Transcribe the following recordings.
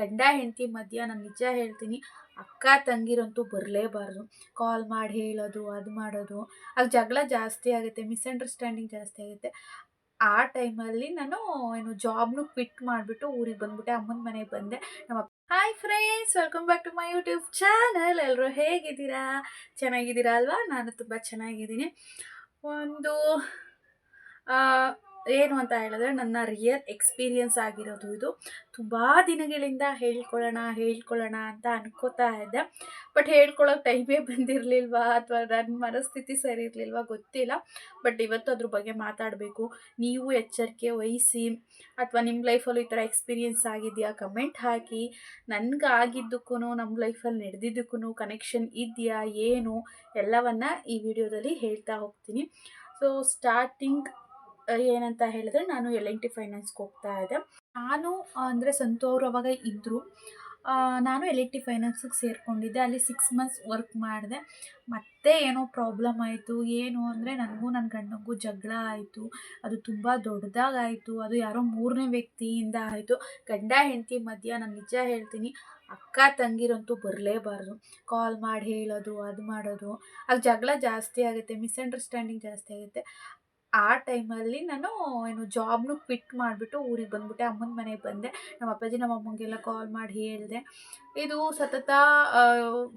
ಗಂಡ ಹೆಂಡತಿ ಮಧ್ಯ ನಾನು ನಿಜ ಹೇಳ್ತೀನಿ, ಅಕ್ಕ ತಂಗಿರಂತೂ ಬರಲೇಬಾರ್ದು. ಕಾಲ್ ಮಾಡಿ ಹೇಳೋದು, ಅದು ಮಾಡೋದು. ಆಗ ಜಗಳ ಜಾಸ್ತಿ ಆಗುತ್ತೆ ಮಿಸ್ಅಂಡರ್ಸ್ಟ್ಯಾಂಡಿಂಗ್ ಜಾಸ್ತಿ ಆಗುತ್ತೆ. ಆ ಟೈಮಲ್ಲಿ ನಾನು ಏನು ಜಾಬ್ನು ಕ್ವಿಟ್ ಮಾಡಿಬಿಟ್ಟು ಊರಿಗೆ ಬಂದ್ಬಿಟ್ಟೆ, ಅಮ್ಮನ ಮನೆಗೆ ಬಂದೆ. ನಮ್ಮ hi friends welcome back to my YouTube channel ಎಲ್ಲರೂ ಹೇಗಿದ್ದೀರಾ? ಚೆನ್ನಾಗಿದ್ದೀರಾ ಅಲ್ವಾ? ನಾನು ತುಂಬ ಚೆನ್ನಾಗಿದ್ದೀನಿ. ಒಂದು ಏನು ಅಂತ ಹೇಳಿದ್ರೆ ನನ್ನ ರಿಯಲ್ ಎಕ್ಸ್ಪೀರಿಯನ್ಸ್ ಆಗಿರೋದು ಇದು. ತುಂಬ ದಿನಗಳಿಂದ ಹೇಳ್ಕೊಳ್ಳೋಣ ಹೇಳ್ಕೊಳ್ಳೋಣ ಅಂತ ಅನ್ಕೋತಾ ಇದ್ದೆ. ಬಟ್ ಹೇಳ್ಕೊಳ್ಳೋಕೆ ಟೈಮೇ ಬಂದಿರಲಿಲ್ವಾ? ಅಥವಾ ನನ್ನ ಮನಸ್ಥಿತಿ ಸರಿ ಇರಲಿಲ್ವಾ? ಗೊತ್ತಿಲ್ಲ. ಬಟ್ ಇವತ್ತು ಅದ್ರ ಬಗ್ಗೆ ಮಾತಾಡಬೇಕು. ನೀವು ಎಚ್ಚರಿಕೆ ವಹಿಸಿ. ಅಥವಾ ನಿಮ್ಮ ಲೈಫಲ್ಲೂ ಈ ಥರ ಎಕ್ಸ್ಪೀರಿಯನ್ಸ್ ಆಗಿದೆಯಾ? ಕಮೆಂಟ್ ಹಾಕಿ. ನನಗೆ ಆಗಿದ್ದಕ್ಕೂ ನಮ್ಮ ಲೈಫಲ್ಲಿ ನಡೆದಿದ್ದಕ್ಕೂ ಕನೆಕ್ಷನ್ ಇದೆಯಾ? ಏನು? ಎಲ್ಲವನ್ನು ಈ ವಿಡಿಯೋದಲ್ಲಿ ಹೇಳ್ತಾ ಹೋಗ್ತೀನಿ. ಸೊ ಸ್ಟಾರ್ಟಿಂಗ್ ಏನಂತ ಹೇಳಿದ್ರೆ ನಾನು ಎಲ್ ಎನ್ ಟಿ ಫೈನಾನ್ಸ್ಗೆ ಹೋಗ್ತಾ ಇದ್ದೆ. ನಾನು, ಅಂದರೆ ಸಂತು ಇದ್ದರು ನಾನು ಎಲ್ ಎನ್ ಟಿ ಫೈನಾನ್ಸಿಗೆ ಸೇರಿಕೊಂಡಿದ್ದೆ. ಅಲ್ಲಿ ಸಿಕ್ಸ್ ಮಂತ್ಸ್ ವರ್ಕ್ ಮಾಡಿದೆ. ಮತ್ತೆ ಏನೋ ಪ್ರಾಬ್ಲಮ್ ಆಯಿತು. ಏನು ಅಂದರೆ ನನಗೂ ನನ್ನ ಗಂಡನಿಗೂ ಜಗಳ ಆಯಿತು. ಅದು ತುಂಬ ದೊಡ್ಡದಾಗಾಯಿತು. ಅದು ಯಾರೋ ಮೂರನೇ ವ್ಯಕ್ತಿಯಿಂದ ಆಯಿತು. ಗಂಡ, ಹೆಂಡತಿ ಮಧ್ಯ ನಾನು ನಿಜ ಹೇಳ್ತೀನಿ, ಅಕ್ಕ, ತಂಗಿರಂತೂ ಬರಲೇಬಾರ್ದು. ಕಾಲ್ ಮಾಡಿ ಹೇಳೋದು, ಅದು ಮಾಡೋದು. ಅದು ಜಗಳ ಜಾಸ್ತಿ ಆಗುತ್ತೆ ಮಿಸ್ಅಂಡರ್ಸ್ಟ್ಯಾಂಡಿಂಗ್ ಜಾಸ್ತಿ ಆಗುತ್ತೆ. ಆ ಟೈಮಲ್ಲಿ ನಾನು ಏನು ಜಾಬ್ನು ಕ್ವಿಟ್ ಮಾಡಿಬಿಟ್ಟು ಊರಿಗೆ ಬಂದ್ಬಿಟ್ಟೆ. ಅಮ್ಮನ ಮನೆಗೆ ಬಂದೆ. ನಮ್ಮ ಅಪ್ಪಾಜಿ, ನಮ್ಮ ಅಮ್ಮಂಗೆಲ್ಲ ಕಾಲ್ ಮಾಡಿ ಹೇಳಿದೆ. ಇದು ಸತತ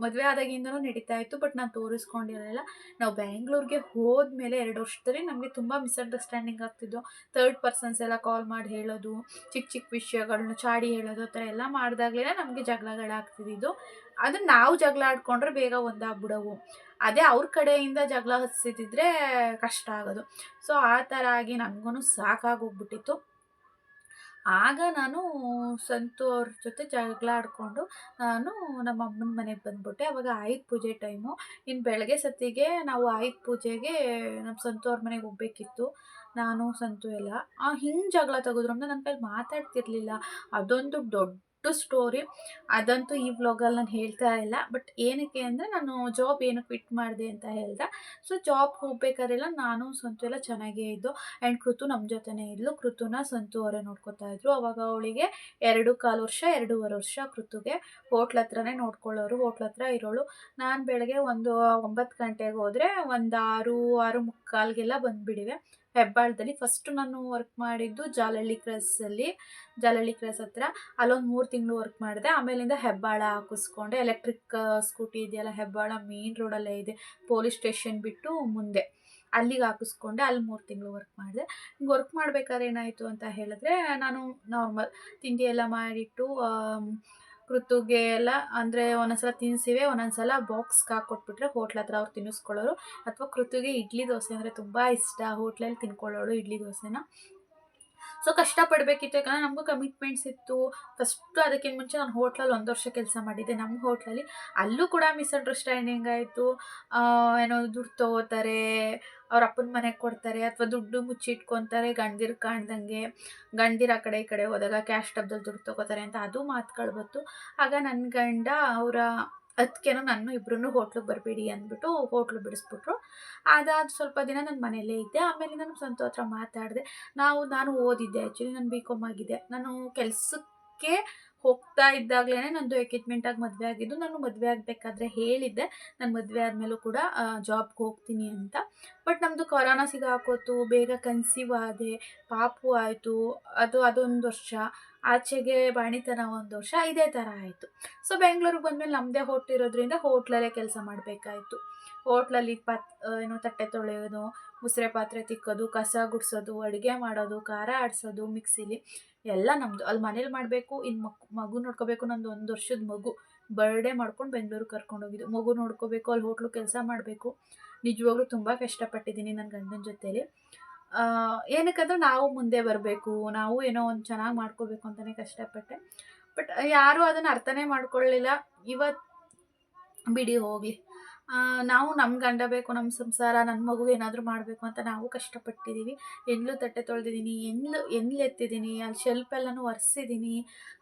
ಮದುವೆ ಆದಾಗಿಂದನೂ ನಡೀತಾ ಇತ್ತು, ಬಟ್ ನಾನು ತೋರಿಸ್ಕೊಂಡಿರಲಿಲ್ಲ. ನಾವು ಬ್ಯಾಂಗ್ಳೂರಿಗೆ ಹೋದ್ಮೇಲೆ ಎರಡು ವರ್ಷದಲ್ಲಿ ನಮಗೆ ತುಂಬ ಮಿಸ್ಅಂಡರ್ಸ್ಟ್ಯಾಂಡಿಂಗ್ ಆಗ್ತಿದ್ದು ಥರ್ಡ್ ಪರ್ಸನ್ಸ್ ಎಲ್ಲ ಕಾಲ್ ಮಾಡಿ ಹೇಳೋದು, ಚಿಕ್ಕ ಚಿಕ್ಕ ವಿಷಯಗಳನ್ನ ಚಾಡಿ ಹೇಳೋದು, ಆ ಥರ ಎಲ್ಲ ಮಾಡಿದಾಗಲೇ ನಮಗೆ ಜಗಳಗಳಾಗ್ತಿದ್ದು ಅದು ನಾವು ಜಗಳ ಆಡ್ಕೊಂಡ್ರೆ ಬೇಗ ಒಂದಾಗ್ಬಿಡವು. ಅದೇ ಅವ್ರ ಕಡೆಯಿಂದ ಜಗಳ ಹಚ್ಸಿದ್ರೆ ಕಷ್ಟ ಆಗೋದು. ಸೊ ಆ ಥರ ಆಗಿ ನನಗೂ ಸಾಕಾಗೋಗ್ಬಿಟ್ಟಿತ್ತು. ಆಗ ನಾನು ಸಂತು ಅವ್ರ ಜೊತೆ ಜಗಳ ಆಡಿಕೊಂಡು ನಾನು ನಮ್ಮ ಅಮ್ಮನ ಮನೆಗೆ ಬಂದ್ಬಿಟ್ಟೆ. ಅವಾಗ ಆಯುಧ ಪೂಜೆ ಟೈಮು. ಇನ್ನು ಬೆಳಗ್ಗೆ ಸತ್ತಿಗೆ ನಾವು ಆಯುಧ ಪೂಜೆಗೆ ನಮ್ಮ ಸಂತು ಅವ್ರ ಮನೆಗೆ ಹೋಗ್ಬೇಕಿತ್ತು. ನಾನು, ಸಂತು ಎಲ್ಲ. ಹಿಂಗೆ ಜಗಳ ತೆಗೆದ್ರು ಅಂದರೆ ನನ್ನ ಕೈಲಿ ಮಾತಾಡ್ತಿರ್ಲಿಲ್ಲ. ಅದೊಂದು ದೊಡ್ಡ ಸ್ಟೋರಿ ಅದಂತೂ ಈ ವ್ಲಾಗಲ್ಲಿ ನಾನು ಹೇಳ್ತಾ ಇಲ್ಲ. ಬಟ್ ಏನಕ್ಕೆ ಅಂದರೆ ನಾನು ಜಾಬ್ ಏನು ಕ್ವಿಟ್ ಮಾಡಿದೆ ಅಂತ ಹೇಳ್ದೆ. ಸೊ ಜಾಬ್ ಹೋಗ್ಬೇಕಾದ್ರೆಲ್ಲ ನಾನು ಸಂತು ಎಲ್ಲ ಚೆನ್ನಾಗೇ ಇದ್ದು ಆ್ಯಂಡ್ ಕೃತು ನಮ್ಮ ಜೊತೆನೇ ಇದ್ಲು. ಕೃತುನ ಸಂತು ಅವರೇ ನೋಡ್ಕೊತಾ ಇದ್ರು. ಅವಾಗ ಅವಳಿಗೆ ಎರಡು ಕಾಲು ವರ್ಷ, ಎರಡೂವರೆ ವರ್ಷ ಕೃತುಗೆ. ಹೋಟ್ಲ್ ಹತ್ರನೇ ನೋಡ್ಕೊಳ್ಳೋರು. ಹೋಟ್ಲ್ ಹತ್ರ ಇರೋಳು. ನಾನು ಬೆಳಗ್ಗೆ ಒಂದು ಒಂಬತ್ತು ಗಂಟೆಗೆ ಹೋದರೆ ಒಂದು ಆರು ಆರು ಮುಕ್ಕಾಲ್ಗೆಲ್ಲ ಬಂದುಬಿಡಿವೆ. ಹೆಬ್ಬಾಳದಲ್ಲಿ ಫಸ್ಟ್ ನಾನು ವರ್ಕ್ ಮಾಡಿದ್ದು ಜಾಲಹಳ್ಳಿ ಕ್ರಾಸಲ್ಲಿ ಜಾಲಹಳ್ಳಿ ಕ್ರಾಸ್ ಹತ್ರ ಅಲ್ಲೊಂದು ಮೂರು ತಿಂಗಳು ವರ್ಕ್ ಮಾಡಿದೆ. ಆಮೇಲಿಂದ ಹೆಬ್ಬಾಳ ಹಾಕಿಸ್ಕೊಂಡೆ. ಎಲೆಕ್ಟ್ರಿಕ್ ಸ್ಕೂಟಿ ಇದೆಯಲ್ಲ ಹೆಬ್ಬಾಳ ಮೇನ್ ರೋಡಲ್ಲೇ ಇದೆ. ಪೊಲೀಸ್ ಸ್ಟೇಷನ್ ಬಿಟ್ಟು ಮುಂದೆ. ಅಲ್ಲಿಗೆ ಹಾಕಿಸ್ಕೊಂಡೆ. ಅಲ್ಲಿ ಮೂರು ತಿಂಗಳು ವರ್ಕ್ ಮಾಡಿದೆ. ಹಿಂಗೆ ವರ್ಕ್ ಮಾಡಬೇಕಾದ್ರೆ ಏನಾಯಿತು ಅಂತ ಹೇಳಿದ್ರೆ, ನಾನು ನಾರ್ಮಲ್ ತಿಂಡಿ ಎಲ್ಲ ಮಾಡಿಟ್ಟು ಕೃತುಗೆ ಎಲ್ಲ ಅಂದರೆ ಒಂದೊಂದ್ಸಲ ತಿನ್ನಿಸಿವೆ ಒಂದೊಂದ್ಸಲ ಬಾಕ್ಸ್ಗೆ ಹಾಕ್ಕೊಟ್ಬಿಟ್ರೆ ಹೋಟ್ಲ್ ಹತ್ರ ಅವ್ರು ತಿನ್ನಿಸ್ಕೊಳ್ಳೋರು. ಅಥವಾ ಕೃತುಗೆ ಇಡ್ಲಿ ದೋಸೆ ಅಂದರೆ ತುಂಬ ಇಷ್ಟ. ಹೋಟ್ಲಲ್ಲಿ ತಿನ್ಕೊಳ್ಳೋಳು ಇಡ್ಲಿ ದೋಸೆನ. ಸೊ, ಕಷ್ಟಪಡಬೇಕಿತ್ತು. ಯಾಕಂದರೆ ನಮಗೂ ಕಮಿಟ್ಮೆಂಟ್ಸ್ ಇತ್ತು. ಫಸ್ಟು ಅದಕ್ಕಿಂತ ಮುಂಚೆ ನಾನು ಹೋಟ್ಲಲ್ಲಿ ಒಂದು ವರ್ಷ ಕೆಲಸ ಮಾಡಿದ್ದೆ. ನಮ್ಮ ಹೋಟ್ಲಲ್ಲಿ ಅಲ್ಲೂ ಕೂಡ ಮಿಸ್ಅಂಡರ್ಸ್ಟ್ಯಾಂಡಿಂಗ್ ಆಯಿತು. ಏನೋ ದುಡ್ಡು ತಗೋತಾರೆ, ಅವ್ರ ಅಪ್ಪನ ಮನೆಗೆ ಕೊಡ್ತಾರೆ, ಅಥವಾ ದುಡ್ಡು ಮುಚ್ಚಿಟ್ಕೊತಾರೆ ಗಂಡದಿರು ಕಾಣ್ದಂಗೆ. ಗಂಡದಿರು ಆ ಕಡೆ ಈ ಕಡೆ ಹೋದಾಗ ಕ್ಯಾಶ್ ಡಬ್ದಲ್ಲಿ ದುಡ್ಡು ತಗೋತಾರೆ ಅಂತ ಅದು ಮಾತುಗಳು ಬಂತು ಆಗ ನನ್ನ ಗಂಡ ಅವರ ಅದಕ್ಕೇನೋ ನಾನು ಇಬ್ಬರೂ ಹೋಟ್ಲಿಗೆ ಬರಬೇಡಿ ಅಂದ್ಬಿಟ್ಟು ಹೋಟ್ಲು ಬಿಡಿಸ್ಬಿಟ್ರು. ಅದಾದ ಸ್ವಲ್ಪ ದಿನ ನನ್ನ ಮನೆಯಲ್ಲೇ ಇದ್ದೆ. ಆಮೇಲೆ ನಾನು ಸಂತು ಹತ್ರ ಮಾತಾಡಿದೆ. ನಾವು, ನಾನು ಓದಿದ್ದೆ ಆ್ಯಕ್ಚುಲಿ ನಾನು ಬಿ ಕಾಮ್ ಆಗಿದೆ ನಾನು ಕೆಲಸಕ್ಕೆ ಹೋಗ್ತಾ ಇದ್ದಾಗಲೇ ನಂದು ಎಂಗೇಜ್ಮೆಂಟಾಗಿ ಮದುವೆ ಆಗಿದ್ದು, ನಾನು ಮದುವೆ ಆಗಬೇಕಾದ್ರೆ ಹೇಳಿದ್ದೆ. ನಾನು ಮದುವೆ ಆದಮೇಲೂ ಕೂಡ ಜಾಬ್ಗೆ ಹೋಗ್ತೀನಿ ಅಂತ. ಬಟ್ ನಮ್ಮದು ಕೊರೋನಾ ಸಿಗಾಕೋತು, ಬೇಗ ಕನ್ಸೀವ್ ಆದೆ, ಪಾಪು ಆಯಿತು. ಅದು, ಅದೊಂದು ವರ್ಷ. ಆಚೆಗೆ ಬಾಣಿತನ ಒಂದು ವರ್ಷ ಇದೇ ಥರ ಆಯಿತು. ಸೊ ಬೆಂಗಳೂರಿಗೆ ಬಂದಮೇಲೆ ನಮ್ಮದೇ ಹೋಟ್ಲ್ ಇರೋದ್ರಿಂದ ಹೋಟ್ಲಲ್ಲೇ ಕೆಲಸ ಮಾಡಬೇಕಾಯಿತು. ಹೋಟ್ಲಲ್ಲಿ ಪಾತ್ ಏನು ತಟ್ಟೆ ತೊಳೆಯೋದು, ಉಸಿರೆ ಪಾತ್ರೆ ತಿಕ್ಕೋದು, ಕಸ ಗುಡಿಸೋದು, ಅಡುಗೆ ಮಾಡೋದು, ಖಾರ ಆಡಿಸೋದು, ಮಿಕ್ಸಿಲಿ ಎಲ್ಲ ನಮ್ಮದು ಅಲ್ಲಿ ಮನೇಲಿ ಮಾಡಬೇಕು ಇನ್ನು ಮಕ್, ಮಗು ನೋಡ್ಕೋಬೇಕು ನಂದು ಒಂದು ವರ್ಷದ ಮಗು. ಬರ್ಡೇ ಮಾಡ್ಕೊಂಡು ಬೆಂಗಳೂರಿಗೆ ಕರ್ಕೊಂಡೋಗಿದ್ದು ಮಗು ನೋಡ್ಕೋಬೇಕು, ಅಲ್ಲಿ ಹೋಟ್ಲು ಕೆಲಸ ಮಾಡಬೇಕು. ನಿಜವಾಗ್ಲೂ ತುಂಬ ಕಷ್ಟಪಟ್ಟಿದ್ದೀನಿ ನನ್ನ ಗಂಡನ ಜೊತೇಲಿ. ಏನಕ್ಕಂದ್ರೆ ನಾವು ಮುಂದೆ ಬರಬೇಕು, ನಾವು ಏನೋ ಒಂದು ಚೆನ್ನಾಗಿ ಮಾಡ್ಕೋಬೇಕು ಅಂತಲೇ ಕಷ್ಟಪಟ್ಟೆ. ಬಟ್ ಯಾರೂ ಅದನ್ನು ಅರ್ಥನೇ ಮಾಡ್ಕೊಳ್ಳಿಲ್ಲ ಇವತ್ತು ಬಿಡಿ ಹೋಗಿ ನಾವು ನಮ್ಮ ಗಂಡ ಬೇಕು ನಮ್ಮ ಸಂಸಾರ ನನ್ನ ಮಗು ಏನಾದರೂ ಮಾಡಬೇಕು ಅಂತ ನಾವು ಕಷ್ಟಪಟ್ಟಿದ್ದೀವಿ ಎಲ್ಲೂ ತಟ್ಟೆ ತೊಳೆದಿದ್ದೀನಿ ಎಲ್ಲು ಎಲ್ಲಿ ಎತ್ತಿದ್ದೀನಿ ಅಲ್ಲಿ ಶೆಲ್ಪ್ ಎಲ್ಲನೂ ಒರೆಸಿದ್ದೀನಿ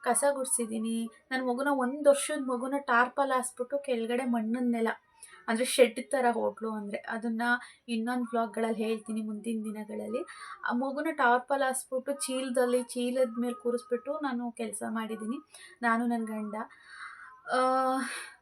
ಕಸ ಗುಡಿಸಿದ್ದೀನಿ ನನ್ನ ಮಗುನ ಒಂದು ವರ್ಷದ ಮಗುನ ಟಾರ್ಪಲ್ ಹಾಸ್ಬಿಟ್ಟು ಕೆಳಗಡೆ ಮಣ್ಣಿನ ನೆಲ. ಅಂದರೆ ಶೆಡ್ ಥರ ಹೋಟ್ಲು ಅಂದರೆ ಅದನ್ನು ಇನ್ನೊಂದು ವ್ಲಾಗ್ಗಳಲ್ಲಿ ಹೇಳ್ತೀನಿ ಮುಂದಿನ ದಿನಗಳಲ್ಲಿ. ಆ ಮಗುನ ಟಾರ್ಪಲ್ ಹಾಸ್ಬಿಟ್ಟು ಚೀಲದಲ್ಲಿ ಚೀಲದ ಮೇಲೆ ಕೂರಿಸ್ಬಿಟ್ಟು ನಾನು ಕೆಲಸ ಮಾಡಿದ್ದೀನಿ ನಾನು ನನ್ನ ಗಂಡ.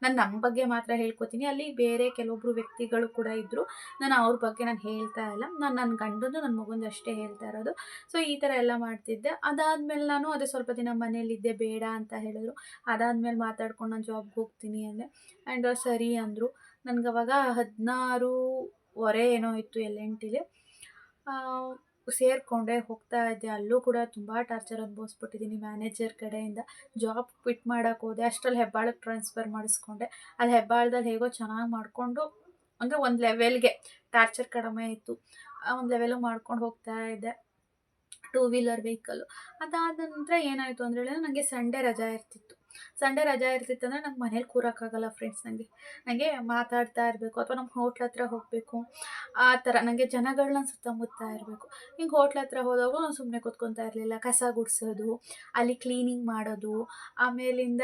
ನಾನು ನಮ್ಮ ಬಗ್ಗೆ ಮಾತ್ರ ಹೇಳ್ಕೊತೀನಿ. ಅಲ್ಲಿ ಬೇರೆ ಕೆಲವೊಬ್ಬರು ವ್ಯಕ್ತಿಗಳು ಕೂಡ ಇದ್ದರು ನಾನು ಅವ್ರ ಬಗ್ಗೆ ನಾನು ಹೇಳ್ತಾ ಇಲ್ಲ. ನಾನು ನನ್ನ ಗಂಡಂದು ನನ್ನ ಮಗುಂದು ಅಷ್ಟೇ ಹೇಳ್ತಾ ಇರೋದು. ಸೊ ಈ ಥರ ಎಲ್ಲ ಮಾಡ್ತಿದ್ದೆ. ಅದಾದಮೇಲೆ ನಾನು ಅದೇ ಸ್ವಲ್ಪ ದಿನ ಮನೇಲಿದ್ದೆ ಬೇಡ ಅಂತ ಹೇಳಿದ್ರು. ಅದಾದಮೇಲೆ ಮಾತಾಡ್ಕೊಂಡು ನಾನು ಜಾಬ್ಗೆ ಹೋಗ್ತೀನಿ ಅಂದೆ. ಆ್ಯಂಡ್ ಸರಿ ಅಂದರು. ನನಗೆ ಅವಾಗ ಹದಿನಾರೂವರೆ ಏನೋ ಇತ್ತು ಎಲ್ ಎನ್ ಟಿಲಿ. ಸೇರಿಕೊಂಡೆ, ಹೋಗ್ತಾ ಇದ್ದೆ. ಅಲ್ಲೂ ಕೂಡ ತುಂಬ ಟಾರ್ಚರ್ ಅನುಭವಿಸ್ಬಿಟ್ಟಿದ್ದೀನಿ ಮ್ಯಾನೇಜರ್ ಕಡೆಯಿಂದ. ಜಾಬ್ ಕ್ವಿಟ್ ಮಾಡೋಕೆ ಹೋದೆ, ಅಷ್ಟರಲ್ಲಿ ಹೆಬ್ಬಾಳಕ್ಕೆ ಟ್ರಾನ್ಸ್ಫರ್ ಮಾಡಿಸ್ಕೊಂಡೆ. ಅಲ್ಲಿ ಹೆಬ್ಬಾಳದಲ್ಲಿ ಹೇಗೋ ಚೆನ್ನಾಗಿ ಮಾಡಿಕೊಂಡು, ಅಂದರೆ ಒಂದು ಲೆವೆಲ್ಗೆ ಟಾರ್ಚರ್ ಕಡಿಮೆ ಇತ್ತು. ಒಂದು ಲೆವೆಲು ಮಾಡ್ಕೊಂಡು ಹೋಗ್ತಾ ಇದ್ದೆ. ಟೂ ವೀಲರ್ ವೆಹಿಕಲ್ಲು ಅದಾದ ನಂತರ ಏನಾಯಿತು ಅಂದರೆ ನನಗೆ ಸಂಡೇ ರಜಾ ಇರ್ತಿತ್ತು. ಸಂಡೇ ರಜಾ ಇರ್ತಿತ್ತಂದ್ರೆ ನಂಗೆ ಮನೇಲಿ ಕೂರೋಕ್ಕಾಗಲ್ಲ ಫ್ರೆಂಡ್ಸ್ ನನಗೆ ನನಗೆ ಮಾತಾಡ್ತಾ ಇರಬೇಕು ಅಥವಾ ನಮ್ಮ ಹೋಟ್ಲ್ ಹತ್ರ ಹೋಗಬೇಕು. ಆ ಥರ ನನಗೆ ಜನಗಳನ್ನ ಸುತ್ತಮುತ್ತ ಇರಬೇಕು. ಹಿಂಗೆ ಹೋಟ್ಲ್ ಹತ್ರ ಹೋದಾಗ ನಾನು ಸುಮ್ಮನೆ ಕೂತ್ಕೊತಾ ಇರಲಿಲ್ಲ. ಕಸ ಗುಡಿಸೋದು, ಅಲ್ಲಿ ಕ್ಲೀನಿಂಗ್ ಮಾಡೋದು, ಆಮೇಲಿಂದ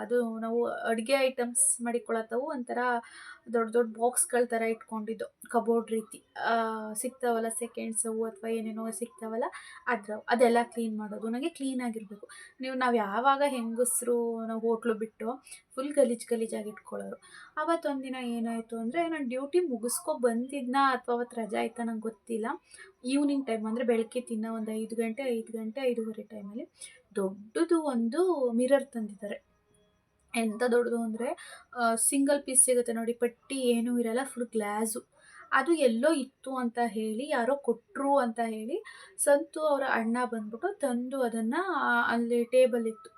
ಅದು ನಾವು ಅಡುಗೆ ಐಟಮ್ಸ್ ಮಾಡಿಕೊಳ್ಳತ್ತವು ಒಂಥರ ದೊಡ್ಡ ದೊಡ್ಡ ಬಾಕ್ಸ್ಗಳ ಥರ ಇಟ್ಕೊಂಡಿದ್ದು, ಕಬೋರ್ಡ್ ರೀತಿ. ಸಿಗ್ತಾವಲ್ಲ ಸೆಕೆಂಡ್ಸು ಅಥವಾ ಏನೇನೋ ಸಿಗ್ತಾವಲ್ಲ, ಅದ್ರ, ಅದೆಲ್ಲ ಕ್ಲೀನ್ ಮಾಡೋದು. ನನಗೆ ಕ್ಲೀನಾಗಿರಬೇಕು ನೀವು, ನಾವು ಯಾವಾಗ ಹೆಂಗಸರು ನಾವು ಹೋಟ್ಲು ಬಿಟ್ಟು ಫುಲ್ ಗಲೀಜು ಗಲೀಜಾಗಿ ಇಟ್ಕೊಳ್ಳೋರು ಅವತ್ತೊಂದು ದಿನ ಏನಾಯಿತು ಅಂದರೆ, ನಾನು ಡ್ಯೂಟಿ ಮುಗಿಸ್ಕೊ ಬಂದಿದ್ನ ಅಥವಾ ಅವತ್ತು ರಜೆ ಆಯ್ತಾ ನಂಗೆ ಗೊತ್ತಿಲ್ಲ. ಈವ್ನಿಂಗ್ ಟೈಮ್ ಅಂದರೆ ಬೆಳಗ್ಗೆ ತಿನ್ನೋ ಒಂದು ಐದು ಗಂಟೆ ಐದು ಗಂಟೆ, ಐದೂವರೆ ಟೈಮಲ್ಲಿ ದೊಡ್ಡದು ಒಂದು ಮಿರರ್ ತಂದಿದ್ದಾರೆ. ಎಂಥ ದೊಡ್ಡದು ಅಂದರೆ ಸಿಂಗಲ್ ಪೀಸ್ ಸಿಗುತ್ತೆ ನೋಡಿ, ಪಟ್ಟಿ ಏನೂ ಇರಲ್ಲ ಫುಲ್ ಗ್ಲಾಸು ಅದು ಎಲ್ಲೋ ಇತ್ತು ಅಂತ ಹೇಳಿ, ಯಾರೋ ಕೊಟ್ಟರು ಅಂತ ಹೇಳಿ, ಸಂತು ಅವರ ಅಣ್ಣ ಬಂದ್ಬಿಟ್ಟು ತಂದು ಅದನ್ನು ಅಲ್ಲಿ ಟೇಬಲ್ ಇತ್ತು.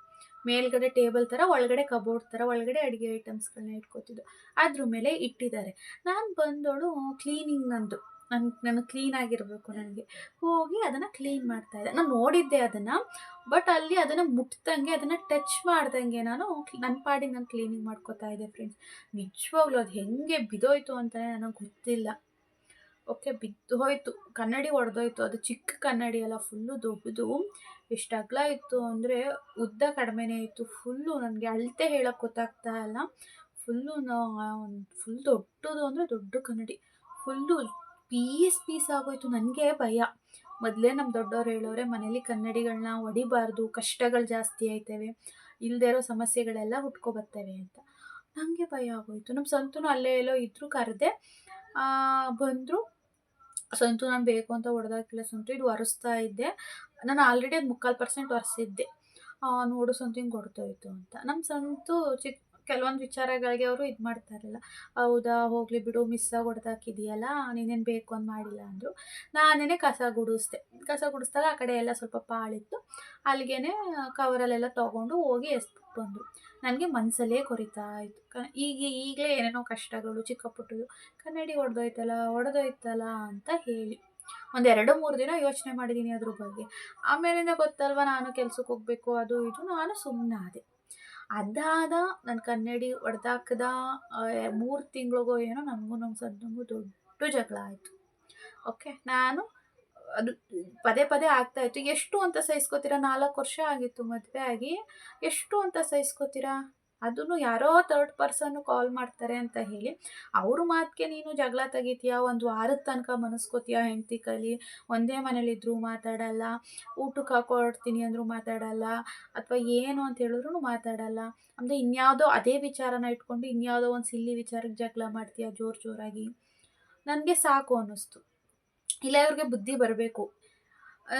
ಮೇಲ್ಗಡೆ ಟೇಬಲ್ ಥರ ಒಳಗಡೆ ಕಬೋರ್ಡ್ ಥರ ಒಳಗಡೆ ಅಡುಗೆ ಐಟಮ್ಸ್ಗಳನ್ನ ಇಟ್ಕೋತಿದ್ದು. ಅದ್ರ ಮೇಲೆ ಇಟ್ಟಿದ್ದಾರೆ. ನಾನು ಬಂದೋಳು ಕ್ಲೀನಿಂಗ್ ನಂದು. ನನ್ ನನಗೆ ಕ್ಲೀನಾಗಿರಬೇಕು ನನಗೆ. ಹೋಗಿ ಅದನ್ನು ಕ್ಲೀನ್ ಮಾಡ್ತಾಯಿದ್ದೆ ನಾನು ನೋಡಿದ್ದೆ ಅದನ್ನು ಬಟ್ ಅಲ್ಲಿ ಅದನ್ನು ಮುಟ್ದಂಗೆ, ಅದನ್ನು ಟಚ್ ಮಾಡ್ದಂಗೆ ನಾನು ನನ್ನ ಪಾಡಿಗೆ ನಾನು ಕ್ಲೀನಿಂಗ್ ಮಾಡ್ಕೋತಾ ಇದ್ದೆ ಫ್ರೆಂಡ್ಸ್ ನಿಜವಾಗ್ಲೂ ಅದು ಹೆಂಗೆ ಬಿದ್ದೋಯ್ತು ಅಂತಲೇ ನನಗೆ ಗೊತ್ತಿಲ್ಲ. ಓಕೆ ಬಿದ್ದು ಹೋಯಿತು ಕನ್ನಡಿ ಒಡೆದೋಯ್ತು. ಅದು ಚಿಕ್ಕ ಕನ್ನಡಿ ಎಲ್ಲ ಫುಲ್ಲು ದೊಡ್ಡದು. ಎಷ್ಟು ಅಗಲ ಇತ್ತು ಅಂದರೆ ಉದ್ದ ಕಡಿಮೆನೇ ಇತ್ತು. ಫುಲ್ಲು ನನಗೆ ಅಳತೆ ಹೇಳೋಕ್ಕೆ ಗೊತ್ತಾಗ್ತಾ ಇಲ್ಲ. ಫುಲ್ಲು ಫುಲ್ ದೊಡ್ಡದು ಅಂದರೆ ದೊಡ್ಡ ಕನ್ನಡಿ. ಫುಲ್ಲು ಪೀಸ್ ಪೀಸ್ ಆಗೋಯ್ತು ನನಗೆ ಭಯ. ಮೊದಲೇ ನಮ್ಮ ದೊಡ್ಡವ್ರು ಹೇಳೋರೆ, ಮನೇಲಿ ಕನ್ನಡಿಗಳನ್ನ ಹೊಡಿಬಾರ್ದು, ಕಷ್ಟಗಳು ಜಾಸ್ತಿ ಆಯ್ತವೆ ಇಲ್ಲದೆ ಇರೋ ಸಮಸ್ಯೆಗಳೆಲ್ಲ ಹುಟ್ಕೊ ಬರ್ತವೆ ಅಂತ. ನನಗೆ ಭಯ ಆಗೋಯ್ತು. ನಮ್ಮ ಸಂತೂನು ಅಲ್ಲೇ ಎಲ್ಲೋ ಇದ್ರು ಕರೆದೆ ಬಂದರು. ಸಂತು ನಾನು ಬೇಕು ಅಂತ ಹೊಡೆದಾಕಿಲ್ಲ ಸಂತು, ಇದು ಒರೆಸ್ತಾ ಇದ್ದೆ. ನಾನು ಆಲ್ರೆಡಿ ಅದು ಮುಕ್ಕಾಲು ಪರ್ಸೆಂಟ್ ಒರೆಸಿದ್ದೆ. ನೋಡು ಸಂತು ಹಿಂಗೆ ಹೊಡೆದೋಯ್ತು ಅಂತ. ನಮ್ಮ ಸಂತು ಚಿಕ್ಕ ಕೆಲವೊಂದು ವಿಚಾರಗಳಿಗೆ ಅವರು ಇದು ಮಾಡ್ತಾ ಇರಲಿಲ್ಲ ಹೌದಾ, ಹೋಗಲಿ ಬಿಡು ಮಿಸ್ಸಾಗಿ ಹೊಡೆದಾಕಿದೆಯಲ್ಲ, ನೀನೇನು ಬೇಕು ಅಂತ ಮಾಡಿಲ್ಲ ಅಂದರು. ನಾನೇ ಕಸ ಗುಡಿಸ್ದೆ. ಕಸ ಗುಡಿಸ್ದಾಗ ಆ ಕಡೆ ಎಲ್ಲ ಸ್ವಲ್ಪ ಪಾಳಿತ್ತು. ಅಲ್ಲಿಗೆ ಕವರಲ್ಲೆಲ್ಲ ತೊಗೊಂಡು ಹೋಗಿ ಎಸ್ಬಿಟ್ಟು ಬಂದರು. ನನಗೆ ಮನಸ್ಸಲ್ಲೇ ಕೊರಿತಾ ಇತ್ತು. ಈಗ ಈಗಲೇ ಏನೇನೋ ಕಷ್ಟಗಳು, ಚಿಕ್ಕ ಪುಟ್ಟದು ಕನ್ನಡಿ ಹೊಡೆದೋಯ್ತಲ್ಲ ಹೊಡೆದೋಯ್ತಲ್ಲ ಅಂತ ಹೇಳಿ. ಒಂದು ಎರಡು ಮೂರು ದಿನ ಯೋಚನೆ ಮಾಡಿದ್ದೀನಿ ಅದ್ರ ಬಗ್ಗೆ. ಆಮೇಲಿಂದ ಗೊತ್ತಲ್ವ, ನಾನು ಕೆಲ್ಸಕ್ಕೆ ಹೋಗಬೇಕು, ಅದು ಇದು, ನಾನು ಸುಮ್ಮನಾದೆ ಅದಾದ ನನ್ನ ಕನ್ನಡಿ ಒಡೆದಾಕದ ಮೂರು ತಿಂಗಳಿಗೋ ಏನೋ ನನಗೂ ನಮ್ಮ ಸಂತಂಗೂ ದೊಡ್ಡ ಜಗಳ ಆಯಿತು. ಓಕೆ, ನಾನು ಅದು ಪದೇ ಪದೇ ಆಗ್ತಾಯಿತ್ತು ಎಷ್ಟು ಅಂತ ಸಹಿಸ್ಕೋತೀರಾ ನಾಲ್ಕು ವರ್ಷ ಆಗಿತ್ತು ಮದುವೆ ಆಗಿ. ಎಷ್ಟು ಅಂತ ಸಹಿಸ್ಕೋತೀರಾ ಅದನ್ನು ಯಾರೋ ತರ್ಡ್ ಪರ್ಸನ್ನು ಕಾಲ್ ಮಾಡ್ತಾರೆ ಅಂತ ಹೇಳಿ, ಅವ್ರ ಮಾತಿಗೆ ನೀನು ಜಗಳ ತೆಗಿತೀಯ? ಒಂದು ವಾರದ ತನಕ ಮನಸ್ಕೋತೀಯ ಹೆಂಡತಿ ಕಲಿ? ಒಂದೇ ಮನೇಲಿದ್ದರೂ ಮಾತಾಡಲ್ಲ? ಊಟಕ್ಕೆ ಹಾಕೊಡ್ತೀನಿ ಅಂದರೂ ಮಾತಾಡಲ್ಲ? ಅಥವಾ ಏನು ಅಂತ ಹೇಳಿದ್ರು ಮಾತಾಡಲ್ಲ? ಅಂದರೆ ಇನ್ಯಾವುದೋ ಅದೇ ವಿಚಾರನ ಇಟ್ಕೊಂಡು ಇನ್ಯಾವುದೋ ಒಂದು ಸಿಲ್ಲಿ ವಿಚಾರಕ್ಕೆ ಜಗಳ ಮಾಡ್ತೀಯ ಜೋರು ಜೋರಾಗಿ? ನನಗೆ ಸಾಕು ಅನ್ನಿಸ್ತು. ಇಲ್ಲ, ಇವ್ರಿಗೆ ಬುದ್ಧಿ ಬರಬೇಕು.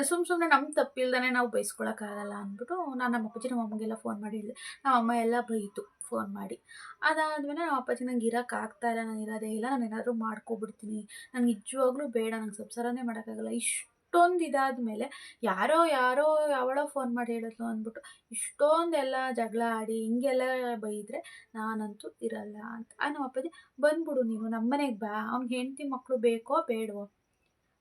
ಸುಮ್ಮ ಸುಮ್ಮನೆ ನಮ್ಮ ತಪ್ಪಿಲ್ದೇ ನಾವು ಬೈಸ್ಕೊಳಕ್ಕಾಗಲ್ಲ ಅಂದ್ಬಿಟ್ಟು ನಾನು ನಮ್ಮ ಅಪ್ಪಾಜಿ ನಮ್ಮ ಅಮ್ಮಗೆಲ್ಲ ಫೋನ್ ಮಾಡಿ ಹೇಳಿದೆ. ನಮ್ಮ ಅಮ್ಮ ಎಲ್ಲ ಬೈತು ಫೋನ್ ಮಾಡಿ. ಅದಾದಮೇಲೆ ನಮ್ಮ ಅಪ್ಪಾಜಿ ನಂಗೆ ಇರೋಕ್ಕಾಗ್ತಾ ಇಲ್ಲ, ನಾನು ಇರೋದೇ ಇಲ್ಲ, ನಾನು ಏನಾದರೂ ಮಾಡ್ಕೊಬಿಡ್ತೀನಿ. ನಂಗೆ ನಿಜವಾಗ್ಲೂ ಬೇಡ, ನಂಗೆ ಸಂಸಾರನೇ ಮಾಡೋಕ್ಕಾಗಲ್ಲ. ಇಷ್ಟೊಂದು ಇದಾದ ಮೇಲೆ ಯಾರೋ ಯಾರೋ ಯಾವಳೋ ಫೋನ್ ಮಾಡಿ ಹೇಳಿದ್ಲು ಅಂದ್ಬಿಟ್ಟು ಇಷ್ಟೊಂದೆಲ್ಲ ಜಗಳ ಆಡಿ ಹಿಂಗೆಲ್ಲ ಬೈದರೆ ನಾನಂತೂ ಇರಲ್ಲ ಅಂತ. ನಮ್ಮ ಅಪ್ಪಾಜಿ ಬಂದ್ಬಿಡು, ನೀನು ನಮ್ಮ ಮನೆಗೆ ಬಾ. ಅವ್ನಿಗೆ ಹೆಂಡತಿ ಮಕ್ಕಳು ಬೇಕೋ ಬೇಡವೋ.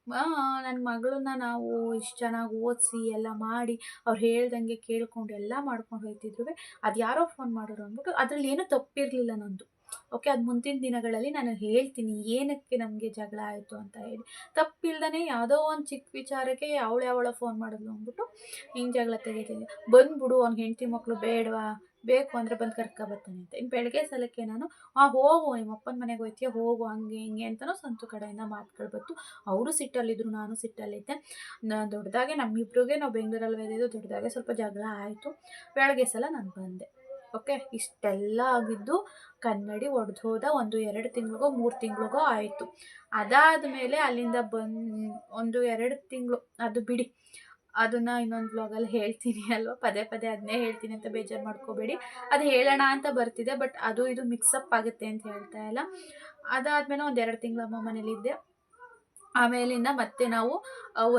ನನ್ನ ಮಗಳನ್ನ ನಾವು ಇಷ್ಟು ಚೆನ್ನಾಗಿ ಓದಿಸಿ ಎಲ್ಲ ಮಾಡಿ ಅವ್ರು ಹೇಳ್ದಂಗೆ ಕೇಳ್ಕೊಂಡು ಎಲ್ಲ ಮಾಡ್ಕೊಂಡು ಹೋಗ್ತಿದ್ರು ಅದು ಯಾರೋ ಫೋನ್ ಮಾಡೋರು ಅಂದ್ಬಿಟ್ಟು ಅದರಲ್ಲಿ ಏನೂ ತಪ್ಪಿರಲಿಲ್ಲ ನಂದು. ಓಕೆ, ಅದು ಮುಂದಿನ ದಿನಗಳಲ್ಲಿ ನಾನು ಹೇಳ್ತೀನಿ ಏನಕ್ಕೆ ನಮಗೆ ಜಗಳ ಆಯಿತು ಅಂತ ಹೇಳಿ. ತಪ್ಪಿಲ್ದೇ ಯಾವುದೋ ಒಂದು ಚಿಕ್ಕ ವಿಚಾರಕ್ಕೆ ಅವಳು ಯಾವಳ ಫೋನ್ ಮಾಡಿದ್ಲು ಅಂದ್ಬಿಟ್ಟು ಹಿಂಗೆ ಜಗಳ ತೆಗಿತೀನಿ ಬಂದ್ಬಿಡು ಅವ್ನಿಗೆ ಹೆಂಡತಿ ಮಕ್ಕಳು ಬೇಡವಾ? ಬೇಕು ಅಂದರೆ ಬಂದು ಕರ್ಕೊಬರ್ತಾನೆ ಅಂತ. ಇನ್ನು ಬೆಳಗ್ಗೆ ಸಲಕ್ಕೆ ನಾನು, ಆ, ಹೋಗು ನಿಮ್ಮ ಅಪ್ಪನ ಮನೆಗೆ ಹೋಯ್ತೀಯ, ಹೋಗು, ಹಂಗೆ, ಹಿಂಗೆ ಅಂತಲೂ ಸಂತು ಕಡೆಯಿಂದ ಮಾತುಗಳು ಬಂತು ಅವರು ಸಿಟ್ಟಲ್ಲಿದ್ದರು ನಾನು ಸಿಟ್ಟಲ್ಲಿದ್ದೆ. ದೊಡ್ಡದಾಗೆ ನಮ್ಮಿಬ್ರಿಗೆ ನಾವು ಬೆಂಗಳೂರಲ್ಲಿ ಓದಿದ್ದು ದೊಡ್ಡದಾಗೆ ಸ್ವಲ್ಪ ಜಗಳ ಆಯಿತು. ಬೆಳಗ್ಗೆ ಸಲ ನಾನು ಬಂದೆ. ಓಕೆ? ಇಷ್ಟೆಲ್ಲ ಆಗಿದ್ದು ಕನ್ನಡಿ ಒಡೆದು ಹೋದ ಒಂದು ಎರಡು ತಿಂಗಳಿಗೋ, ಮೂರು ತಿಂಗಳಿಗೋ ಆಯಿತು. ಅದಾದ ಮೇಲೆ ಅಲ್ಲಿಂದ ಬಂದು, ಒಂದು ಎರಡು ತಿಂಗಳು, ಅದು ಬಿಡಿ. ಅದನ್ನು ಇನ್ನೊಂದು ಬ್ಲಾಗಲ್ಲಿ ಹೇಳ್ತೀನಿ ಅಲ್ವಾ? ಪದೇ ಪದೇ ಅದನ್ನೇ ಹೇಳ್ತೀನಿ ಅಂತ ಬೇಜಾರು ಮಾಡ್ಕೋಬೇಡಿ. ಅದು ಹೇಳೋಣ ಅಂತ ಬರ್ತಿದೆ ಬಟ್ ಅದು ಇದು ಮಿಕ್ಸಪ್ ಆಗುತ್ತೆ ಅಂತ ಹೇಳ್ತಾ ಇಲ್ಲ. ಅದಾದಮೇಲೆ ಒಂದು ಎರಡು ತಿಂಗಳು ಅಮ್ಮ ಮನೇಲಿದ್ದೆ. ಆಮೇಲಿಂದ ಮತ್ತೆ ನಾವು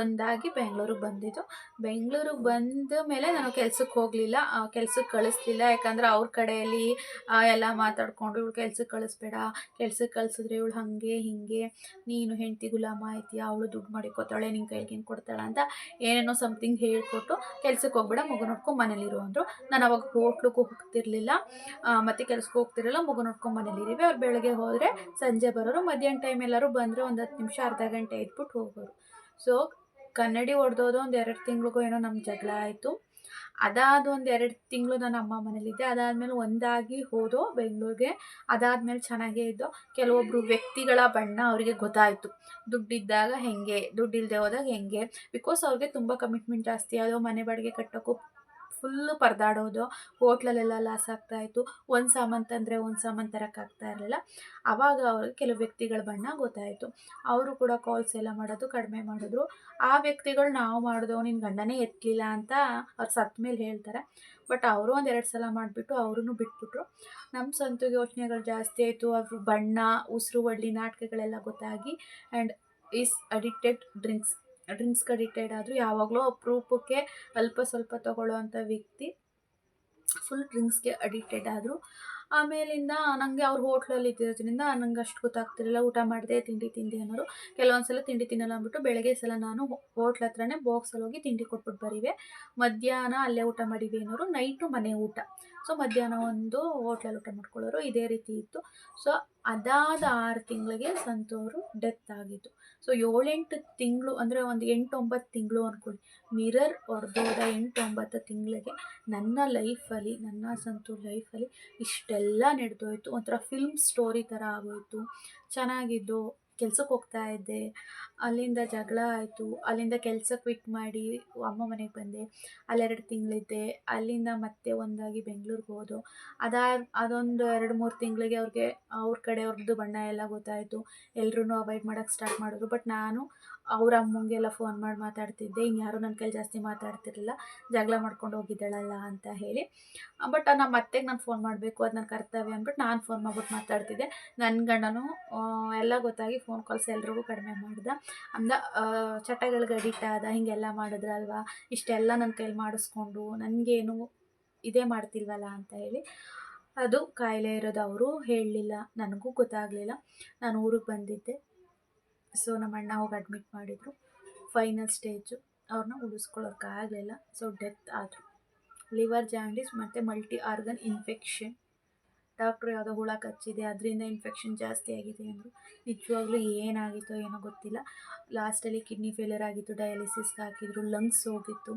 ಒಂದಾಗಿ ಬೆಂಗ್ಳೂರಿಗೆ ಬಂದಿದ್ದು. ಬೆಂಗಳೂರಿಗೆ ಬಂದ ಮೇಲೆ ನಾನು ಕೆಲ್ಸಕ್ಕೆ ಹೋಗಲಿಲ್ಲ ಕೆಲ್ಸಕ್ಕೆ ಕಳಿಸ್ಲಿಲ್ಲ. ಯಾಕಂದ್ರೆ ಅವ್ರ ಕಡೆಯಲ್ಲಿ ಎಲ್ಲ ಮಾತಾಡ್ಕೊಂಡು ಇವಳು ಕೆಲ್ಸಕ್ಕೆ ಕಳಿಸ್ಬೇಡ, ಕೆಲ್ಸಕ್ಕೆ ಕಳಿಸಿದ್ರೆ ಇವಳು ಹಾಗೆ, ಹೀಗೆ, ನೀನು ಹೆಂಡತಿ ಗುಲಾಮ ಐತಿ ಅವಳು ದುಡ್ಡು ಮಾಡಿಕೊತಾಳೆ ನಿನ್ನ ಕೈಗೆ ಏನು ಕೊಡ್ತಾಳೆ ಅಂತ ಏನೇನೋ ಸಮಥಿಂಗ್ ಹೇಳಿಕೊಟ್ಟು ಕೆಲ್ಸಕ್ಕೆ ಹೋಗ್ಬೇಡ, ಮಗು ನೋಡ್ಕೊಂಡು ಮನೇಲಿರು ಅಂದರು. ನಾನು ಅವಾಗ ಹೋಟ್ಲಿಗೂ ಹೋಗ್ತಿರ್ಲಿಲ್ಲ ಮತ್ತು ಕೆಲ್ಸಕ್ಕೆ ಹೋಗ್ತಿರಲಿಲ್ಲ ಮಗು ನೋಡ್ಕೊಂಡು ಮನೇಲಿರಿವೆ. ಅವ್ರು ಬೆಳಗ್ಗೆ ಹೋದರೆ ಸಂಜೆ ಬರೋರು, ಮಧ್ಯಾಹ್ನ ಟೈಮ್ ಎಲ್ಲರೂ ಬಂದರೆ, ಒಂದು ಹತ್ತು ನಿಮಿಷ, ಅರ್ಧ ಗಂಟೆ ಇದ್ಬಿಟ್ಟು ಹೋಗೋರು. ಸೊ ಕನ್ನಡಿ ಹೊಡೆದೋದು ಒಂದು ಎರಡು ತಿಂಗಳಿಗೂ ಏನೋ ನಮ್ಮ ಜಗಳ ಆಯಿತು. ಅದಾದ ಒಂದು ಎರಡು ತಿಂಗಳು ನಾನು ಅಮ್ಮ ಮನೇಲಿದ್ದೆ. ಅದಾದಮೇಲೆ ಒಂದಾಗಿ ಹೋದೋ ಬೆಂಗಳೂರಿಗೆ, ಅದಾದಮೇಲೆ ಚೆನ್ನಾಗೇ ಇದ್ದೋ ಕೆಲವೊಬ್ಬರು ವ್ಯಕ್ತಿಗಳ ಬಣ್ಣ ಅವರಿಗೆ ಗೊತ್ತಾಯಿತು. ದುಡ್ಡಿದ್ದಾಗ ಹೆಂಗೆ, ದುಡ್ಡಿಲ್ದೆ ಹೋದಾಗ ಹೆಂಗೆ? ಬಿಕಾಸ್ ಅವ್ರಿಗೆ ತುಂಬ ಕಮಿಟ್ಮೆಂಟ್ ಜಾಸ್ತಿ. ಯಾವುದೋ ಮನೆ ಬಾಡಿಗೆ ಕಟ್ಟೋಕ್ಕೂ ಫುಲ್ಲು ಪರದಾಡೋದು, ಹೋಟ್ಲಲ್ಲೆಲ್ಲ ಲಾಸ್ ಆಗ್ತಾಯಿತ್ತು ಒಂದು ಸಾಮಾನು ತಂದರೆ ಒಂದು ಸಾಮಾನು ತರೋಕ್ಕಾಗ್ತಾ ಇರಲಿಲ್ಲ. ಆವಾಗ ಅವ್ರಿಗೆ ಕೆಲವು ವ್ಯಕ್ತಿಗಳ ಬಣ್ಣ ಗೊತ್ತಾಯಿತು. ಅವರು ಕೂಡ ಕಾಲ್ಸ್ ಎಲ್ಲ ಮಾಡೋದು ಕಡಿಮೆ ಮಾಡಿದ್ರು. ಆ ವ್ಯಕ್ತಿಗಳು ನಾವು ಮಾಡಿದೋ ನಿನ್ನ ಗಂಡನೇ ಎತ್ತಲಿಲ್ಲ ಅಂತ ಅವ್ರು ಸತ್ತ ಮೇಲೆ ಹೇಳ್ತಾರೆ. ಬಟ್ ಅವರು ಒಂದು ಎರಡು ಸಲ ಮಾಡಿಬಿಟ್ಟು ಅವ್ರೂ ಬಿಟ್ಬಿಟ್ರು. ನಮ್ಮ ಸ್ವಂತ ಯೋಚನೆಗಳು ಜಾಸ್ತಿ ಆಯಿತು. ಅವ್ರ ಬಣ್ಣ, ಉಸಿರು ಒಳ್ಳಿ ನಾಟಕಗಳೆಲ್ಲ ಗೊತ್ತಾಗಿ ಆ್ಯಂಡ್ ಈಸ್ ಅಡಿಕ್ಟೆಡ್ ಡ್ರಿಂಕ್ಸ್ ಡ್ರಿಂಕ್ಸ್ಗೆ ಅಡಿಕ್ಟೆಡ್ ಆದರೂ ಯಾವಾಗಲೂ ಅಪರೂಪಕ್ಕೆ ಅಲ್ಪ ಸ್ವಲ್ಪ ತಗೊಳ್ಳುವಂಥ ವ್ಯಕ್ತಿ ಫುಲ್ ಡ್ರಿಂಕ್ಸ್ಗೆ ಅಡಿಕ್ಟೆಡ್ ಆದರು. ಆಮೇಲಿಂದ ನನಗೆ ಅವ್ರ ಹೋಟ್ಲಲ್ಲಿ ಇದ್ದಿರೋದ್ರಿಂದ ನಂಗೆ ಅಷ್ಟು ಗೊತ್ತಾಗ್ತಿರಲಿಲ್ಲ, ಊಟ ಮಾಡಿದೆ, ತಿಂಡಿ ತಿಂಡಿ ಅನ್ನೋರು. ಕೆಲವೊಂದು ಸಲ ತಿಂಡಿ ತಿನ್ನಲ್ಲ ಅಂದ್ಬಿಟ್ಟು ಬೆಳಗ್ಗೆ ಸಲ ನಾನು ಹೋಟ್ಲ್ ಹತ್ರನೇ ಬಾಕ್ಸಲ್ಲಿ ಹೋಗಿ ತಿಂಡಿ ಕೊಟ್ಬಿಟ್ಟು ಬರೀವೆ. ಮಧ್ಯಾಹ್ನ ಅಲ್ಲೇ ಊಟ ಮಾಡಿವೆ ಅನ್ನೋರು ನೈಟು ಮನೆ ಊಟ. ಸೊ, ಮಧ್ಯಾಹ್ನ ಒಂದು ಹೋಟ್ಲಲ್ಲಿ ಊಟ ಮಾಡ್ಕೊಳ್ಳೋರು ಇದೇ ರೀತಿ ಇತ್ತು. ಸೊ, ಅದಾದ ಆರು ತಿಂಗಳಿಗೆ ಸಂತೋರು ಡೆತ್ ಆಗಿತ್ತು ಸೊ, ಏಳೆಂಟು ತಿಂಗಳು ಅಂದರೆ ಒಂದು ಎಂಟು ಒಂಬತ್ತು ತಿಂಗಳು ಅಂದ್ಕೊಳ್ಳಿ ಮಿರರ್ ಹೊಡೆದೋದ ಎಂಟು ಒಂಬತ್ತು ತಿಂಗಳಿಗೆ ನನ್ನ ಲೈಫಲ್ಲಿ, ನನ್ನ ಸಂತೂರ್ ಲೈಫಲ್ಲಿ ಇಷ್ಟೆಲ್ಲ ನಡೆದೋಯ್ತು. ಒಂಥರ ಫಿಲ್ಮ್ ಸ್ಟೋರಿ ಥರ ಆಗೋಯಿತು. ಚೆನ್ನಾಗಿದ್ದು. ಕೆಲ್ಸಕ್ಕೆ ಹೋಗ್ತಾ ಇದ್ದೆ. ಅಲ್ಲಿಂದ ಜಗಳ ಆಯಿತು. ಅಲ್ಲಿಂದ ಕೆಲಸ ಕ್ವಿಟ್ ಮಾಡಿ ಅಮ್ಮ ಮನೆಗೆ ಬಂದೆ. ಅಲ್ಲೆರಡು ತಿಂಗಳಿದ್ದೆ. ಅಲ್ಲಿಂದ ಮತ್ತೆ ಒಂದಾಗಿ ಬೆಂಗಳೂರಿಗೆ ಹೋದು. ಅದಾ, ಅದೊಂದು ಎರಡು ಮೂರು ತಿಂಗಳಿಗೆ ಅವ್ರಿಗೆ, ಅವ್ರ ಕಡೆಯವ್ರದ್ದು ಬಣ್ಣ ಎಲ್ಲ ಗೊತ್ತಾಯಿತು. ಎಲ್ರೂ ಅವಾಯ್ಡ್ ಮಾಡೋಕ್ಕೆ ಸ್ಟಾರ್ಟ್ ಮಾಡಿದ್ರು. ಬಟ್ ನಾನು ಅವ್ರ ಅಮ್ಮಂಗೆಲ್ಲ ಫೋನ್ ಮಾಡಿ ಮಾತಾಡ್ತಿದ್ದೆ ಇನ್ಯಾರು ನನ್ನ ಕೈಲಿ ಜಾಸ್ತಿ ಮಾತಾಡ್ತಿರಲಿಲ್ಲ, ಜಗಳ ಮಾಡ್ಕೊಂಡು ಹೋಗಿದ್ದಾಳಲ್ಲ ಅಂತ ಹೇಳಿ. ಬಟ್ ನಮ್ಮ ಅತ್ತೆಗೆ ನಾನು ಫೋನ್ ಮಾಡಬೇಕು, ಅದು ನನ್ನ ಕರ್ತವ್ಯ ಅಂದ್ಬಿಟ್ಟು ನಾನು ಫೋನ್ ಮಾಡ್ಬಿಟ್ಟು ಮಾತಾಡ್ತಿದ್ದೆ. ನನ್ನ ಗಂಡನೂ ಎಲ್ಲ ಗೊತ್ತಾಗಿ ಫೋನ್ ಕಾಲ್ಸ್ ಎಲ್ರಿಗೂ ಕಡಿಮೆ ಮಾಡ್ದೆ. ಅಂದ ಚಟಗಳಿಗೆ ಅಡಿಕ್ಟ್ ಆದ, ಹಿಂಗೆಲ್ಲ ಮಾಡಿದ್ರಲ್ವಾ, ಇಷ್ಟೆಲ್ಲ ನನ್ನ ಕೈಲಿ ಮಾಡಿಸ್ಕೊಂಡು ನನಗೇನು ಇದೇ ಮಾಡ್ತಿಲ್ವಲ್ಲ ಅಂತ ಹೇಳಿ, ಅದು ಕಾಯಿಲೆ ಇರೋದು ಅವರು, ಹೇಳಲಿಲ್ಲ, ನನಗೂ ಗೊತ್ತಾಗಲಿಲ್ಲ. ನಾನು ಊರಿಗೆ ಬಂದಿದ್ದೆ. ಸೊ ನಮ್ಮ ಅಣ್ಣ ಹೋಗಿ ಅಡ್ಮಿಟ್ ಮಾಡಿದರು. ಫೈನಲ್ ಸ್ಟೇಜು ಅವ್ರನ್ನ ಉಳಿಸ್ಕೊಳ್ಳೋಕ್ಕಾಗಲಿಲ್ಲ ಸೊ ಡೆತ್ ಆದರು. ಲಿವರ್ ಜಾಂಡಿಸ್ ಮತ್ತು ಮಲ್ಟಿ ಆರ್ಗನ್ ಇನ್ಫೆಕ್ಷನ್ ಡಾಕ್ಟ್ರು ಯಾವುದೋ ಹುಳ ಕಚ್ಚಿದೆ, ಅದರಿಂದ ಇನ್ಫೆಕ್ಷನ್ ಜಾಸ್ತಿ ಆಗಿದೆ ಅಂದರು. ನಿಜವಾಗ್ಲೂ ಏನಾಗಿತ್ತೋ ಏನೋ ಗೊತ್ತಿಲ್ಲ. ಲಾಸ್ಟಲ್ಲಿ ಕಿಡ್ನಿ ಫೇಲಿಯರ್ ಆಗಿತ್ತು ಡಯಾಲಿಸಿಸ್ ಹಾಕಿದ್ರು ಲಂಗ್ಸ್ ಹೋಗಿತ್ತು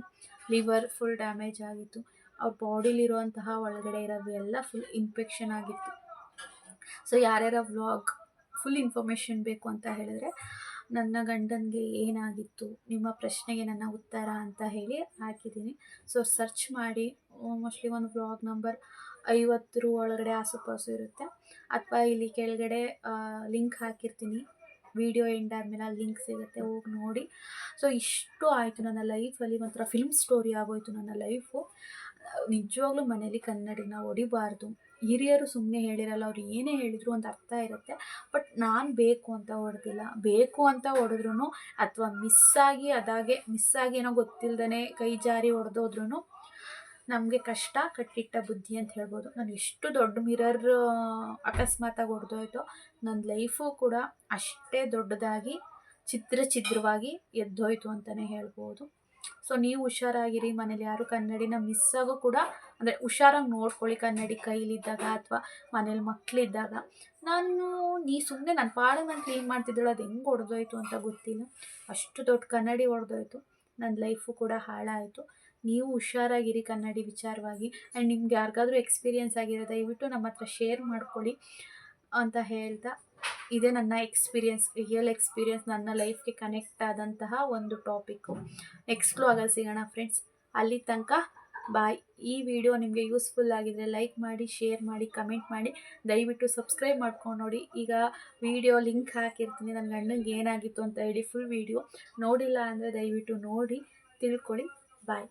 ಲಿವರ್ ಫುಲ್ ಡ್ಯಾಮೇಜ್ ಆಗಿತ್ತು. ಅವ್ರ ಬಾಡಿಲಿರುವಂತಹ ಒಳಗಡೆ ಇರೋದು ಎಲ್ಲ ಫುಲ್ ಇನ್ಫೆಕ್ಷನ್ ಆಗಿತ್ತು. ಸೊ ಯಾರ್ಯಾರ ವ್ಲಾಗ್ ಫುಲ್ ಇನ್ಫಾರ್ಮೇಷನ್ ಬೇಕು ಅಂತ ಹೇಳಿದ್ರೆ, ನನ್ನ ಗಂಡನಿಗೆ ಏನಾಗಿತ್ತು, ನಿಮ್ಮ ಪ್ರಶ್ನೆಗೆ ನನ್ನ ಉತ್ತರ ಅಂತ ಹೇಳಿ ಹಾಕಿದ್ದೀನಿ. ಸೊ ಸರ್ಚ್ ಮಾಡಿ ಮೋಸ್ಟ್ಲಿ ಒಂದು ವ್ಲಾಗ್ ನಂಬರ್ ಐವತ್ತರ ಒಳಗಡೆ ಆಸುಪಾಸು ಇರುತ್ತೆ. ಅಥವಾ ಇಲ್ಲಿ ಕೆಳಗಡೆ ಲಿಂಕ್ ಹಾಕಿರ್ತೀನಿ. ವಿಡಿಯೋ ಎಂಡ್ ಆದಮೇಲೆ ಅಲ್ಲಿ ಲಿಂಕ್ ಸಿಗುತ್ತೆ, ಹೋಗಿ ನೋಡಿ. ಸೊ ಇಷ್ಟು ಆಯಿತು ನನ್ನ ಲೈಫಲ್ಲಿ ಒಂಥರ ಫಿಲ್ಮ್ ಸ್ಟೋರಿ ಆಗೋಯಿತು ನನ್ನ ಲೈಫು ನಿಜವಾಗ್ಲೂ ಮನೇಲಿ ಕನ್ನಡಿನ ಹೊಡಿಬಾರ್ದು. ಹಿರಿಯರು ಸುಮ್ಮನೆ ಹೇಳಿರಲ್ಲ, ಅವ್ರು ಏನೇ ಹೇಳಿದ್ರು ಒಂದು ಅರ್ಥ ಇರುತ್ತೆ. ಬಟ್ ನಾನು ಬೇಕು ಅಂತ ಹೊಡೆದಿಲ್ಲ. ಬೇಕು ಅಂತ ಹೊಡೆದ್ರು ಅಥವಾ ಆಗಿ ಅದಾಗೆ, ಮಿಸ್ಸಾಗಿ ಏನೋ ಗೊತ್ತಿಲ್ಲದೇ ಕೈ ಜಾರಿ ಹೊಡೆದೋದ್ರೂ ನಮಗೆ ಕಷ್ಟ, ಕಟ್ಟಿಟ್ಟ ಬುದ್ಧಿ ಅಂತ ಹೇಳ್ಬೋದು. ನಾನು ಎಷ್ಟು ದೊಡ್ಡ ಮಿರರ್ ಅಕಸ್ಮಾತಾಗಿ ಹೊಡೆದೋಯ್ತು ನನ್ನ ಲೈಫು ಕೂಡ ಅಷ್ಟೇ ದೊಡ್ಡದಾಗಿ ಚಿತ್ರ ಛಿದ್ರವಾಗಿ ಎದ್ದೋಯ್ತು ಅಂತಲೇ ಹೇಳ್ಬೋದು. ಸೊ, ನೀವು ಹುಷಾರಾಗಿರಿ ಮನೇಲಿ ಯಾರು ಕನ್ನಡಿನ ಮಿಸ್ ಆಗೋ ಕೂಡ ಅಂದರೆ ಹುಷಾರಾಗಿ ನೋಡ್ಕೊಳ್ಳಿ, ಕನ್ನಡಿ ಕೈಲಿದ್ದಾಗ ಅಥವಾ ಮನೇಲಿ ಮಕ್ಕಳಿದ್ದಾಗ ನಾನು, ನೀ ಸುಮ್ಮನೆ ನನ್ನ ಪಾಡಿಗೆ ನಾನು ಕ್ಲೀನ್ ಮಾಡ್ತಿದ್ದಳು, ಅದು ಹೆಂಗೆ ಹೊಡೆದೋಯ್ತು ಅಂತ ಗೊತ್ತಿಲ್ಲ. ಅಷ್ಟು ದೊಡ್ಡ ಕನ್ನಡಿ ಹೊಡೆದೋಯ್ತು ನನ್ನ ಲೈಫು ಕೂಡ ಹಾಳಾಯಿತು. ನೀವು ಹುಷಾರಾಗಿರಿ, ಕನ್ನಡಿ ವಿಚಾರವಾಗಿ. ಆ್ಯಂಡ್ ನಿಮ್ಗೆ ಯಾರಿಗಾದ್ರೂ ಎಕ್ಸ್ಪೀರಿಯೆನ್ಸ್ ಆಗಿರೋ ದಯವಿಟ್ಟು ನಮ್ಮ ಹತ್ರ ಶೇರ್ ಮಾಡ್ಕೊಳ್ಳಿ ಅಂತ ಹೇಳ್ತಾ, ಇದೇ ನನ್ನ ಎಕ್ಸ್ಪೀರಿಯೆನ್ಸ್, ರಿಯಲ್ ಎಕ್ಸ್ಪೀರಿಯೆನ್ಸ್, ನನ್ನ ಲೈಫ್ಗೆ ಕನೆಕ್ಟ್ ಆದಂತಹ ಒಂದು ಟಾಪಿಕ್ಕು. ನೆಕ್ಸ್ಟ್ ಆಗಲ್ಲ ಸಿಗೋಣ, ಫ್ರೆಂಡ್ಸ್. ಅಲ್ಲಿ ತನಕ ಬಾಯ್. ಈ ವಿಡಿಯೋ ನಿಮಗೆ ಯೂಸ್ಫುಲ್ ಆಗಿದ್ರೆ ಲೈಕ್ ಮಾಡಿ, ಶೇರ್ ಮಾಡಿ, ಕಮೆಂಟ್ ಮಾಡಿ. ದಯವಿಟ್ಟು ಸಬ್ಸ್ಕ್ರೈಬ್ ಮಾಡ್ಕೊಂಡು ನೋಡಿ. ಈಗ ವಿಡಿಯೋ ಲಿಂಕ್ ಹಾಕಿರ್ತೀನಿ. ನನ್ನ ಗಂಡನಿಗೆ ಏನಾಗಿತ್ತು ಅಂತ ಹೇಳಿ ಫುಲ್ ವಿಡಿಯೋ. ನೋಡಿಲ್ಲ ಅಂದರೆ ದಯವಿಟ್ಟು ನೋಡಿ, ತಿಳ್ಕೊಳ್ಳಿ. ಬಾಯ್